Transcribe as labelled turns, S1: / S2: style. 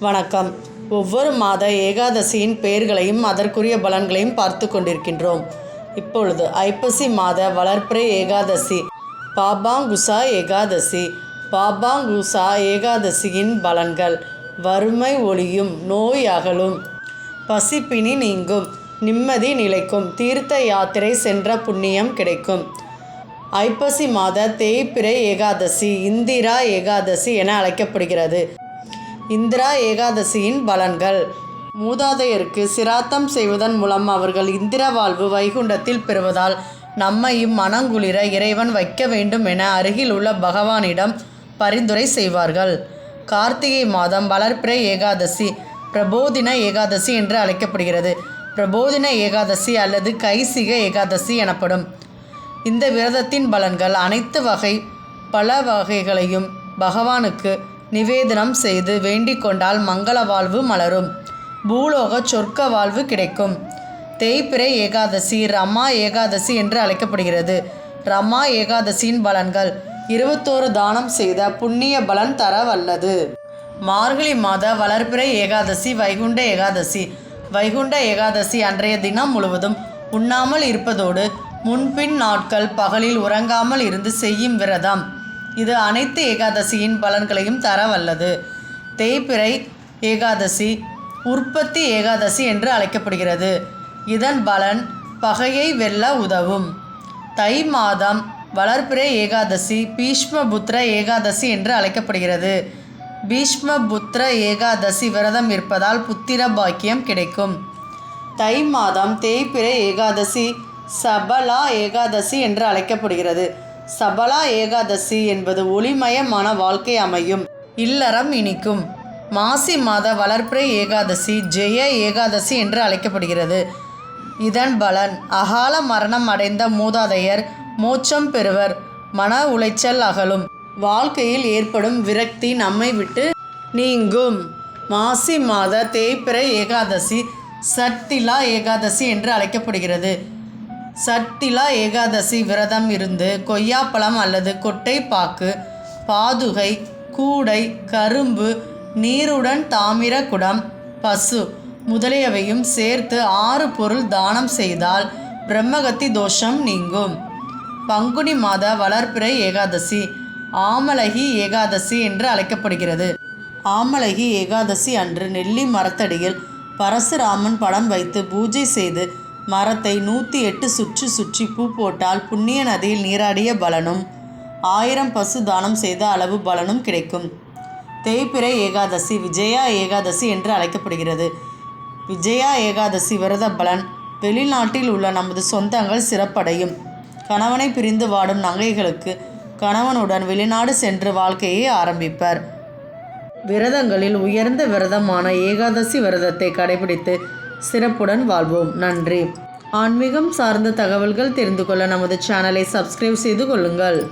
S1: வணக்கம். ஒவ்வொரு மாத ஏகாதசியின் பெயர்களையும் அதற்குரிய பலன்களையும் பார்த்து கொண்டிருக்கின்றோம். இப்பொழுது ஐப்பசி மாத வளர்ப்பிறை ஏகாதசி பாபாங்குசா ஏகாதசி பாபாங்குசா ஏகாதசியின் பலன்கள். வறுமை ஒளியும் நோய் அகலும். பசிப்பினி நீங்கும் நிம்மதி நிலைக்கும் தீர்த்த யாத்திரை சென்ற புண்ணியம் கிடைக்கும். ஐப்பசி மாத தேய்பிறை ஏகாதசி இந்திரா ஏகாதசி என அழைக்கப்படுகிறது. இந்திரா ஏகாதசியின் பலன்கள். மூதாதையருக்கு சிராத்தம் செய்வதன் மூலம் அவர்கள் இந்திர வாழ்வு வைகுண்டத்தில் பெறுவதால் நம்மையும் மனங்குளிர இறைவன் வைக்க வேண்டும் என அருகில் உள்ள பகவானிடம் பரிந்துரை செய்வார்கள். கார்த்திகை மாதம் வளர்ப்பிறை ஏகாதசி பிரபோதின ஏகாதசி என்று அழைக்கப்படுகிறது. பிரபோதின ஏகாதசி அல்லது கைசிக ஏகாதசி எனப்படும். இந்த விரதத்தின் பலன்கள் அனைத்து வகை பல வகைகளையும் பகவானுக்கு நிவேதனம் செய்து வேண்டிக் கொண்டால் மங்கள வாழ்வு மலரும். பூலோக சொர்க்க வாழ்வு கிடைக்கும். தேய்பிறை ஏகாதசி ரமா ஏகாதசி என்று அழைக்கப்படுகிறது. ரமா ஏகாதசியின் பலன்கள் இருபத்தோரு தானம் செய்த புண்ணிய பலன் தர வல்லது. மார்கழி மாத வளர்பிறை ஏகாதசி வைகுண்ட ஏகாதசி. வைகுண்ட ஏகாதசி அன்றைய தினம் முழுவதும் உண்ணாமல் இருப்பதோடு முன்பின் நாட்கள் பகலில் உறங்காமல் இருந்து செய்யும் விரதம். இது அனைத்து ஏகாதசியின் பலன்களையும் தர வல்லது தேய்பிறை ஏகாதசி உற்பத்தி ஏகாதசி என்று அழைக்கப்படுகிறது. இதன் பலன் பகையை வெல்ல உதவும். தை மாதம் வளர்பிறை ஏகாதசி பீஷ்மபுத்திர ஏகாதசி என்று அழைக்கப்படுகிறது. பீஷ்மபுத்திர ஏகாதசி விரதம் இருப்பதால் புத்திர பாக்கியம் கிடைக்கும். தை மாதம் தேய்பிறை ஏகாதசி சபலா ஏகாதசி என்று அழைக்கப்படுகிறது. சபலா ஏகாதசி என்பது ஒளிமயமான வாழ்க்கை அமையும். இல்லறம் இனிக்கும். மாசி மாத வளர்ப்பிறை ஏகாதசி ஜெய ஏகாதசி என்று அழைக்கப்படுகிறது. இதன் பலன் அகால மரணம் அடைந்த மூதாதையர் மோட்சம் பெறுவர் மன உளைச்சல் அகலும். வாழ்க்கையில் ஏற்படும் விரக்தி நம்மை விட்டு நீங்கும். மாசி மாத தேய்பிறை ஏகாதசி சட்டிலா ஏகாதசி என்று அழைக்கப்படுகிறது. சட்டிலா ஏகாதசி விரதம் இருந்து கொய்யாப்பழம் அல்லது கொட்டை பாக்கு பாதுகை கூடை கரும்பு நீருடன் தாமிர குடம் பசு முதலியவையும் சேர்த்து ஆறு பொருள் தானம் செய்தால் பிரம்மகத்தி தோஷம் நீங்கும். பங்குனி மாத வளர்ப்பிறை ஏகாதசி ஆமலகி ஏகாதசி என்று அழைக்கப்படுகிறது. ஆமலகி ஏகாதசி அன்று நெல்லி மரத்தடியில் பரசுராமன் படம் வைத்து பூஜை செய்து மரத்தை நூற்றி எட்டு சுற்றி சுற்றி பூ போட்டால் புண்ணிய நதியில் நீராடிய பலனும் ஆயிரம் பசு தானம் செய்த அளவு பலனும் கிடைக்கும். தேய்பிறை ஏகாதசி விஜயா ஏகாதசி என்று அழைக்கப்படுகிறது. விஜயா ஏகாதசி விரத பலன் வெளிநாட்டில் உள்ள நமது சொந்தங்கள் சிறப்படையும். கணவனை பிரிந்து வாடும் நங்கைகளுக்கு கணவனுடன் வெளிநாடு சென்று வாழ்க்கையை ஆரம்பிப்பர். விரதங்களில் உயர்ந்த விரதமான ஏகாதசி விரதத்தை கடைபிடித்து சிறப்புடன் வாழ்வோம். நன்றி. ஆன்மீகம் சார்ந்த தகவல்கள் தெரிந்து கொள்ள நமது சேனலை சப்ஸ்கிரைப் செய்து கொள்ளுங்கள்.